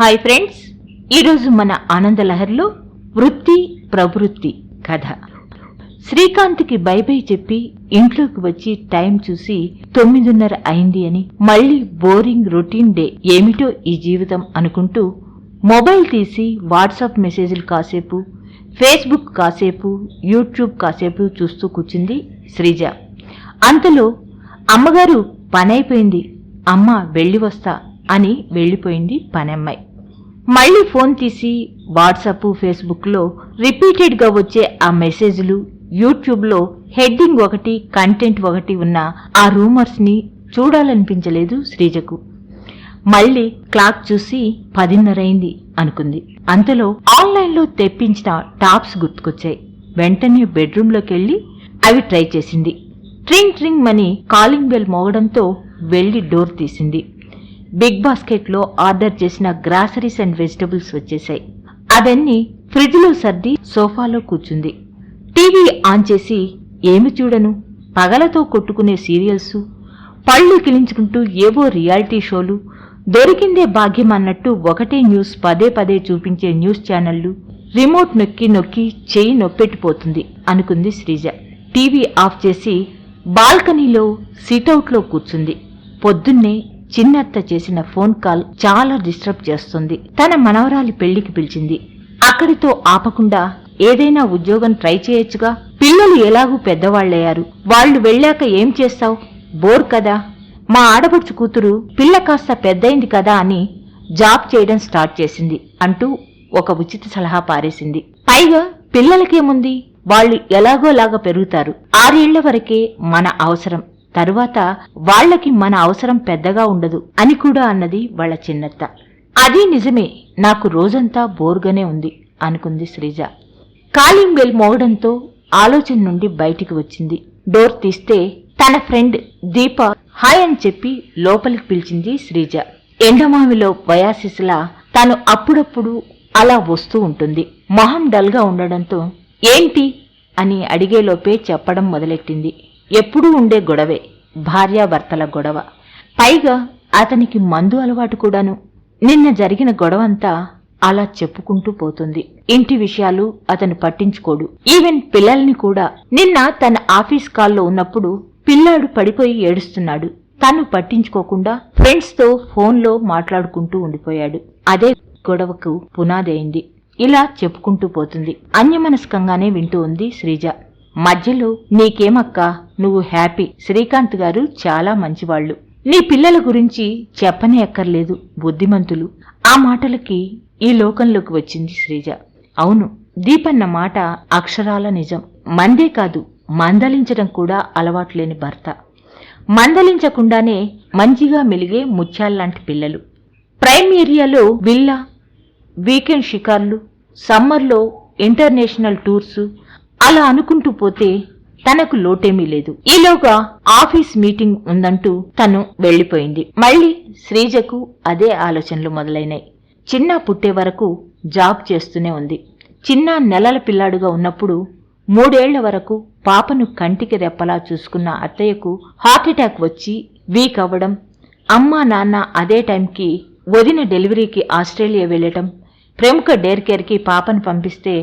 Hi friends ఈరోజు మన ఆనందలహరిలో వృత్తి ప్రవృత్తి కథ. శ్రీకాంత్కి బై బై చెప్పి ఇంట్లోకి వచ్చి టైం చూసి తొమ్మిదిన్నర అయింది అని మళ్ళీ బోరింగ్ రొటీన్ డే ఏమిటో ఈ జీవితం అనుకుంటూ మొబైల్ తీసి వాట్సాప్ మెసేజ్లు కాసేపు ఫేస్బుక్ కాసేపు యూట్యూబ్ కాసేపు చూస్తూ కూర్చుంది శ్రీజ. అంతలో అమ్మగారు పనైపోయింది. అమ్మ వెళ్ళి వస్తా అని వెళ్ళిపోయింది పనమ్మాయి. మళ్ళీ ఫోన్ తీసి వాట్సాప్ ఫేస్బుక్లో రిపీటెడ్గా వచ్చే ఆ మెసేజ్లు యూట్యూబ్లో హెడ్డింగ్ ఒకటి కంటెంట్ ఒకటి ఉన్న ఆ రూమర్స్ని చూడాలనిపించలేదు శ్రీజకు. మళ్ళీ క్లాక్ చూసి పదిన్నరైంది అనుకుంది. అంతలో ఆన్లైన్లో తెప్పించిన టాప్స్ గుర్తుకొచ్చాయి. వెంటనే బెడ్రూమ్లోకి వెళ్ళి అవి ట్రై చేసింది. ట్రింగ్ ట్రింగ్ మని కాలింగ్ బెల్ మోగడంతో వెళ్ళి డోర్ తీసింది. బిగ్ బాస్కెట్లో ఆర్డర్ చేసిన గ్రాసరీస్ అండ్ వెజిటబుల్స్ వచ్చేసాయి అదన్నీ ఫ్రిడ్జ్లో సర్ది సోఫాలో కూర్చుంది. టీవీ ఆన్ చేసి ఏమి చూడను? పగలతో కొట్టుకునే సీరియల్స్ పళ్ళు కిలించుకుంటూ ఏవో రియాలిటీ షోలు దొరికిందే భాగ్యం అన్నట్టు ఒకటే న్యూస్ పదే పదే చూపించే న్యూస్ ఛానళ్ళు రిమోట్ నొక్కి నొక్కి చెయ్యి నొప్పెట్టిపోతుంది అనుకుంది శ్రీజ. టీవీ ఆఫ్ చేసి బాల్కనీలో సిట్అవుట్లో కూర్చుంది. పొద్దున్నే చిన్నత్త చేసిన ఫోన్ కాల్ చాలా డిస్టర్బ్ చేస్తుంది. తన మనవరాలి పెళ్ళికి పిలిచింది. అక్కడితో ఆపకుండా ఏదైనా ఉద్యోగం ట్రై చేయొచ్చుగా? పిల్లలు ఎలాగూ పెద్దవాళ్ళయ్యారు వాళ్ళు వెళ్ళాక ఏం చేస్తావు? బోర్ కదా? మా ఆడపడుచు కూతురు పిల్ల కాస్త పెద్దయింది కదా అని జాబ్ చేయడం స్టార్ట్ చేసింది అంటూ ఒక ఉచిత సలహా పారేసింది. పైగా పిల్లలకేముంది? వాళ్ళు ఎలాగోలాగా పెరుగుతారు. ఆరేళ్ళ వరకే మన అవసరం. తరువాత వాళ్ళకి మన అవసరం పెద్దగా ఉండదు అని కూడా అన్నది వాళ్ళ చిన్నత్త. అది నిజమే నాకు రోజంతా బోర్గానే ఉంది అనుకుంది శ్రీజ. కాలింగ్ బెల్ మోగడంతో ఆలోచన నుండి బయటికి వచ్చింది. డోర్ తీస్తే తన ఫ్రెండ్ దీప హాయ్ అని చెప్పి లోపలికి పిలిచింది శ్రీజ. ఎండమావిలో వయాసిస్లా తను అప్పుడప్పుడు అలా వస్తూ ఉంటుంది. మొహం డల్గా ఉండడంతో ఏంటి అని అడిగేలోపే చెప్పడం మొదలెట్టింది. ఎప్పుడూ ఉండే గొడవే. భార్యాభర్తల గొడవ. పైగా అతనికి మందు అలవాటు కూడాను. నిన్న జరిగిన గొడవంతా అలా చెప్పుకుంటూ పోతుంది. ఇంటి విషయాలు అతను పట్టించుకోడు. ఈవెన్ పిల్లల్ని కూడా. నిన్న తన ఆఫీస్ కాల్లో ఉన్నప్పుడు పిల్లాడు పడిపోయి ఏడుస్తున్నాడు. తను పట్టించుకోకుండా ఫ్రెండ్స్తో ఫోన్లో మాట్లాడుకుంటూ ఉండిపోయాడు. అదే గొడవకు పునాది అయింది. ఇలా చెప్పుకుంటూ పోతుంది. అన్యమనస్కంగానే వింటూ ఉంది శ్రీజ. మధ్యలో నీకేమక్కా? నువ్వు హ్యాపీ. శ్రీకాంత్ గారు చాలా మంచివాళ్ళు నీ పిల్లల గురించి చెప్పనే అక్కర్లేదు బుద్ధిమంతులు. ఆ మాటలకి ఈ లోకంలోకి వచ్చింది శ్రీజ. అవును దీపన్న మాట అక్షరాల నిజం. మందే కాదు మందలించడం కూడా అలవాట్లేని భర్త. మందలించకుండానే మంచిగా మెలిగే ముత్యాల్లాంటి పిల్లలు. ప్రైమ్ ఏరియాలో విల్లా వీకెండ్ షికార్లు సమ్మర్లో ఇంటర్నేషనల్ టూర్సు అలా అనుకుంటూ పోతే తనకు లోటేమీ లేదు. ఈలోగా ఆఫీస్ మీటింగ్ ఉందంటూ తను వెళ్ళిపోయింది మళ్ళీ శ్రీజకు అదే ఆలోచనలు మొదలైనాయి. చిన్న పుట్టే వరకు జాబ్ చేస్తూనే ఉంది. చిన్న నెలల పిల్లాడుగా ఉన్నప్పుడు మూడేళ్ళ వరకు పాపను కంటికి రెప్పలా చూసుకున్న అత్తయ్యకు హార్ట్అటాక్ వచ్చి వీక్ అవ్వడం అమ్మా నాన్న అదే టైంకి వదిన డెలివరీకి ఆస్ట్రేలియా వెళ్ళటం ప్రముఖ డేర్ కేర్కి పాపను పంపిస్తే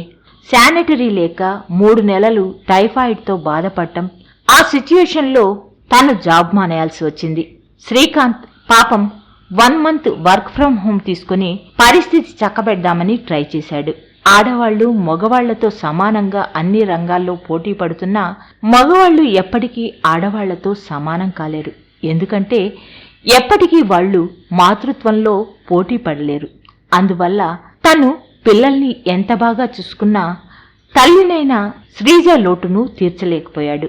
శానిటరీ లేక మూడు నెలలు టైఫాయిడ్తో బాధపడటం ఆ సిచ్యుయేషన్లో తాను జాబ్ మానేయాల్సి వచ్చింది. శ్రీకాంత్ పాపం one month work from home తీసుకుని పరిస్థితి చక్కబెడదామని ట్రై చేశాడు. ఆడవాళ్ళు మగవాళ్ళతో సమానంగా అన్ని రంగాల్లో పోటీ పడుతున్నా మగవాళ్ళు ఎప్పటికీ ఆడవాళ్ళతో సమానం కాలేరు. ఎందుకంటే ఎప్పటికీ వాళ్ళు మాతృత్వంలో పోటీ పడలేరు. అందువల్ల తను పిల్లల్ని ఎంత బాగా చూసుకున్నా తల్లినైనా శ్రీజ లోటును తీర్చలేకపోయాడు.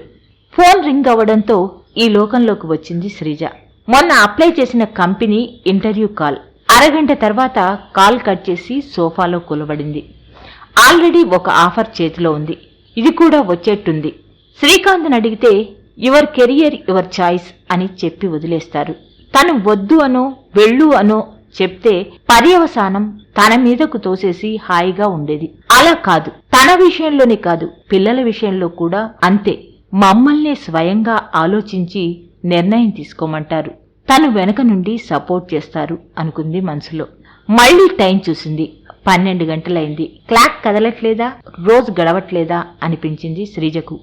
ఫోన్ రింగ్ అవ్వడంతో ఈ లోకంలోకి వచ్చింది శ్రీజ. మొన్న అప్లై చేసిన కంపెనీ ఇంటర్వ్యూ కాల్. అరగంట తర్వాత కాల్ కట్ చేసి సోఫాలో కూలబడింది. ఆల్రెడీ ఒక ఆఫర్ చేతిలో ఉంది. ఇది కూడా వచ్చేట్టుంది. శ్రీకాంత్ని అడిగితే యువర్ కెరియర్ యువర్ చాయిస్ అని చెప్పి వదిలేస్తారు. తను వద్దు అనో వెళ్ళు అనో చెప్తే పర్యవసానం తన మీదకు తోసేసి హాయిగా ఉండేది. అలా కాదు. తన విషయంలోనే కాదు. పిల్లల విషయంలో కూడా అంతే. మమ్మల్నే స్వయంగా ఆలోచించి నిర్ణయం తీసుకోమంటారు. తను వెనక నుండి సపోర్ట్ చేస్తారు అనుకుంది మనసులో. మళ్ళీ టైం చూసింది. పన్నెండు గంటలైంది. క్లాక్ కదలట్లేదా? రోజు గడవట్లేదా? అనిపించింది శ్రీజకు.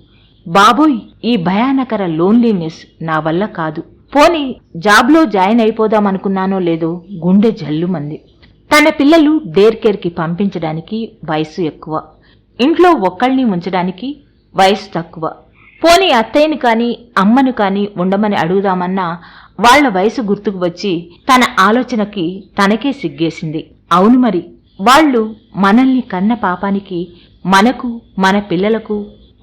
బాబోయ్! ఈ భయానకర లోన్లీనెస్ నా వల్ల కాదు. పోనీ జాబ్లో జాయిన్ అయిపోదామనుకున్నానో లేదో గుండె జల్లుమంది. తన పిల్లలు డేర్ కేర్కి పంపించడానికి వయసు ఎక్కువ. ఇంట్లో ఒక్కళ్ళని ఉంచడానికి వయసు తక్కువ. పోనీ అత్తయ్యని కానీ అమ్మను కానీ ఉండమని అడుగుదామన్నా వాళ్ళ వయసు గుర్తుకు వచ్చి తన ఆలోచనకి తనకే సిగ్గేసింది. అవును మరి వాళ్ళు మనల్ని కన్న పాపానికి మనకు మన పిల్లలకు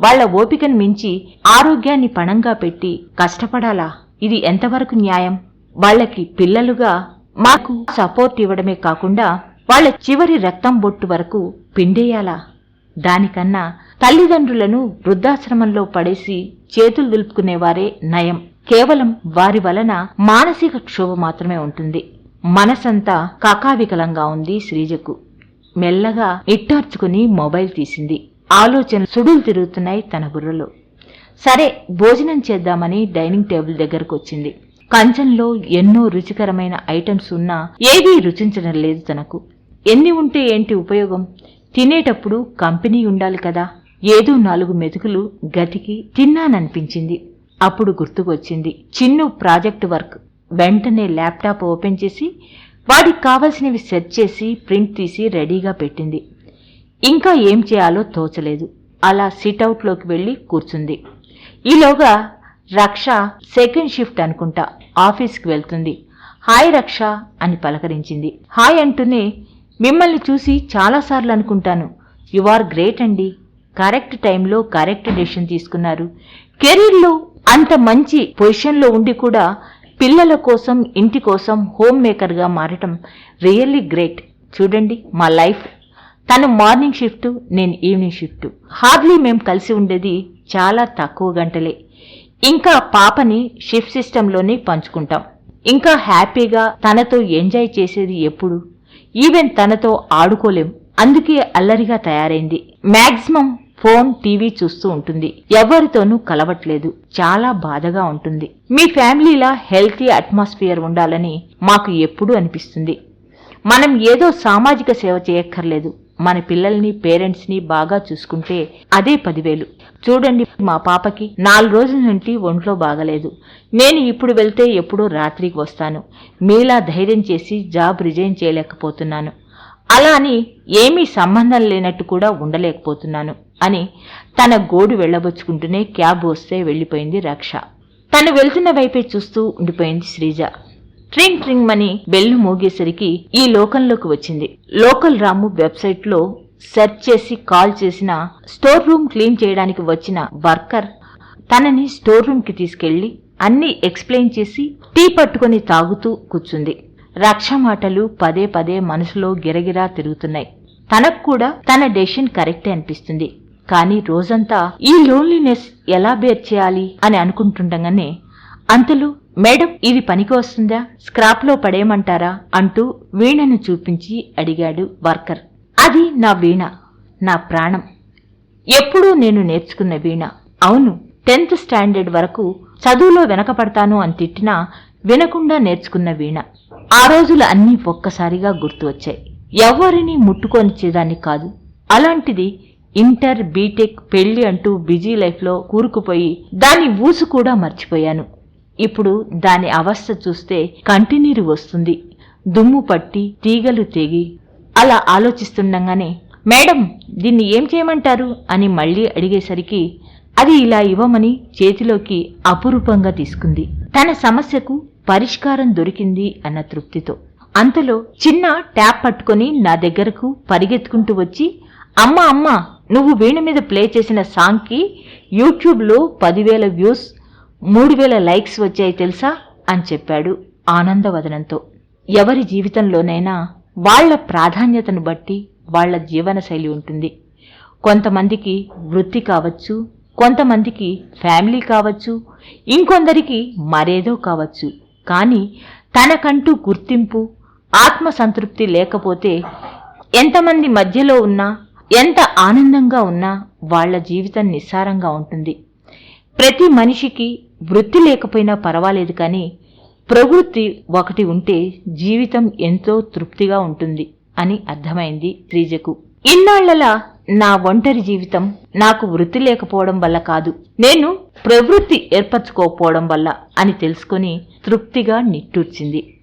వాళ్ళ ఓపికను మించి ఆరోగ్యాన్ని పణంగా పెట్టి కష్టపడాలా? ఇది ఎంతవరకు న్యాయం? వాళ్ళకి పిల్లలుగా మాకు సపోర్ట్ ఇవ్వడమే కాకుండా వాళ్ళ చివరి రక్తం బొట్టు వరకు పిండేయాలా? దానికన్నా తల్లిదండ్రులను వృద్ధాశ్రమంలో పడేసి చేతులు దులుపుకునేవారే నయం. కేవలం వారి వలన మానసిక క్షోభ మాత్రమే ఉంటుంది. మనసంతా కాకావికలంగా ఉంది శ్రీజకు. మెల్లగా ఇట్టార్చుకుని మొబైల్ తీసింది. ఆలోచన సుడులు తిరుగుతున్నాయి తన బుర్రలో. సరే భోజనం చేద్దామని డైనింగ్ టేబుల్ దగ్గరకు వచ్చింది. కంచంలో ఎన్నో రుచికరమైన ఐటమ్స్ ఉన్నా ఏదీ రుచించడం లేదు తనకు. ఎన్ని ఉంటే ఏంటి ఉపయోగం? తినేటప్పుడు కంపెనీ ఉండాలి కదా. ఏదో నాలుగు మెతుకులు గతికి తిన్నాననిపించింది. అప్పుడు గుర్తుకొచ్చింది చిన్ను ప్రాజెక్ట్ వర్క్. వెంటనే ల్యాప్టాప్ ఓపెన్ చేసి వాడికి కావలసినవి సెర్చ్ చేసి ప్రింట్ తీసి రెడీగా పెట్టింది. ఇంకా ఏం చేయాలో తోచలేదు. అలా సిట్అవుట్లోకి వెళ్ళి కూర్చుంది. ఈలోగా రక్ష సెకండ్ షిఫ్ట్ అనుకుంటా ఆఫీస్కి వెళ్తుంది. హాయ్ రక్ష అని పలకరించింది. హాయ్ అంటూనే మిమ్మల్ని చూసి చాలాసార్లు అనుకుంటాను. యు ఆర్ గ్రేట్ అండి. కరెక్ట్ టైంలో కరెక్ట్ డెసిషన్ తీసుకున్నారు. కెరీర్లో అంత మంచి పొజిషన్లో ఉండి కూడా పిల్లల కోసం ఇంటి కోసం హోమ్ మేకర్గా మారటం రియల్లీ గ్రేట్. చూడండి మా లైఫ్. తను మార్నింగ్ షిఫ్ట్ నేను ఈవినింగ్ షిఫ్ట్. హార్డ్లీ మేము కలిసి ఉండేది చాలా తక్కువ గంటలే. ఇంకా పాపని షిఫ్ట్ సిస్టంలోనే పంచుకుంటాం. ఇంకా హ్యాపీగా తనతో ఎంజాయ్ చేసేది ఎప్పుడు? ఈవెన్ తనతో ఆడుకోలేం. అందుకే అల్లరిగా తయారైంది. మ్యాక్సిమం ఫోన్ టీవీ చూస్తూ ఉంటుంది. ఎవరితోనూ కలవట్లేదు. చాలా బాధగా ఉంటుంది. మీ ఫ్యామిలీలా హెల్తీ అట్మాస్ఫియర్ ఉండాలని మాకు ఎప్పుడూ అనిపిస్తుంది. మనం ఏదో సామాజిక సేవ చేయక్కర్లేదు. మన పిల్లల్ని పేరెంట్స్ని బాగా చూసుకుంటే అదే పదివేలు. చూడండి మా పాపకి నాలుగు రోజుల నుండి ఒంట్లో బాగలేదు. నేను ఇప్పుడు వెళ్తే ఎప్పుడో రాత్రికి వస్తాను. మీలా ధైర్యం చేసి జాబ్ రిజైన్ చేయలేకపోతున్నాను. అలా అని ఏమీ సంబంధం లేనట్టు కూడా ఉండలేకపోతున్నాను అని తన గోడు వెళ్ళబుచ్చుకుంటూనే క్యాబ్ వస్తే వెళ్ళిపోయింది రక్ష. తను వెళ్తున్న వైపే చూస్తూ ఉండిపోయింది శ్రీజ. ట్రింగ్ ట్రింగ్ మని బెల్లు మోగేసరికి ఈ లోకంలోకి వచ్చింది. లోకల్ రాము వెబ్సైట్లో సెర్చ్ చేసి కాల్ చేసిన స్టోర్ రూమ్ క్లీన్ చేయడానికి వచ్చిన వర్కర్ తనని స్టోర్ రూమ్కి తీసుకెళ్ళి అన్ని ఎక్స్ప్లెయిన్ చేసి టీ పట్టుకొని తాగుతూ కూర్చుంది. రక్ష మాటలు పదే పదే మనసులో గిరగిరా తిరుగుతున్నాయి. తనకు కూడా తన డెసిషన్ కరెక్టే అనిపిస్తుంది. కానీ రోజంతా ఈ లోన్లీనెస్ ఎలా బేర్ చేయాలి అని అనుకుంటుండగానే అంతలో మేడం ఇది పనికి వస్తుందా? స్క్రాప్లో పడేయమంటారా? అంటూ వీణను చూపించి అడిగాడు వర్కర్. అది నా వీణ నా ప్రాణం. ఎప్పుడూ నేను నేర్చుకున్న వీణ. అవును టెన్త్ స్టాండర్డ్ వరకు చదువులో వెనకపడతాను అని తిట్టినా వినకుండా నేర్చుకున్న వీణ. ఆ రోజులు అన్నీ ఒక్కసారిగా గుర్తు వచ్చాయి. ఎవరిని ముట్టుకొనిచ్చేదాన్ని కాదు. అలాంటిది ఇంటర్ బీటెక్ పెళ్ళి అంటూ బిజీ లైఫ్లో కూరుకుపోయి దాని ఊసు కూడా మర్చిపోయాను. ఇప్పుడు దాని అవస్థ చూస్తే కంటినీరు వస్తుంది. దుమ్ము పట్టి తీగలు తెగి అలా ఆలోచిస్తుండగానే మేడం దీన్ని ఏం చేయమంటారు? అని మళ్ళీ అడిగేసరికి అది ఇలా ఇవ్వమని చేతిలోకి అపురూపంగా తీసుకుంది. తన సమస్యకు పరిష్కారం దొరికింది అన్న తృప్తితో. అంతలో చిన్న ట్యాప్ పట్టుకొని నా దగ్గరకు పరిగెత్తుకుంటూ వచ్చి అమ్మ అమ్మ నువ్వు వీణ మీద ప్లే చేసిన సాంగ్కి యూట్యూబ్లో పదివేల వ్యూస్ మూడు వేల లైక్స్ వచ్చాయి తెలుసా? అని చెప్పాడు ఆనందవదనంతో. ఎవరి జీవితంలోనైనా వాళ్ళ ప్రాధాన్యతను బట్టి వాళ్ళ జీవనశైలి ఉంటుంది. కొంతమందికి వృత్తి కావచ్చు కొంతమందికి ఫ్యామిలీ కావచ్చు ఇంకొందరికి మరేదో కావచ్చు. కానీ తనకంటూ గుర్తింపు ఆత్మసంతృప్తి లేకపోతే ఎంతమంది మధ్యలో ఉన్నా ఎంత ఆనందంగా ఉన్నా వాళ్ళ జీవితం నిస్సారంగా ఉంటుంది. ప్రతి మనిషికి వృత్తి లేకపోయినా పర్వాలేదు కానీ ప్రవృత్తి ఒకటి ఉంటే జీవితం ఎంతో తృప్తిగా ఉంటుంది అని అర్థమైంది శ్రీజకు. ఇన్నాళ్ళలా నా ఒంటరి జీవితం నాకు వృత్తి లేకపోవడం వల్ల కాదు. నేను ప్రవృత్తి ఏర్పరచుకోకపోవడం వల్ల అని తెలుసుకుని తృప్తిగా నిట్టూర్చింది.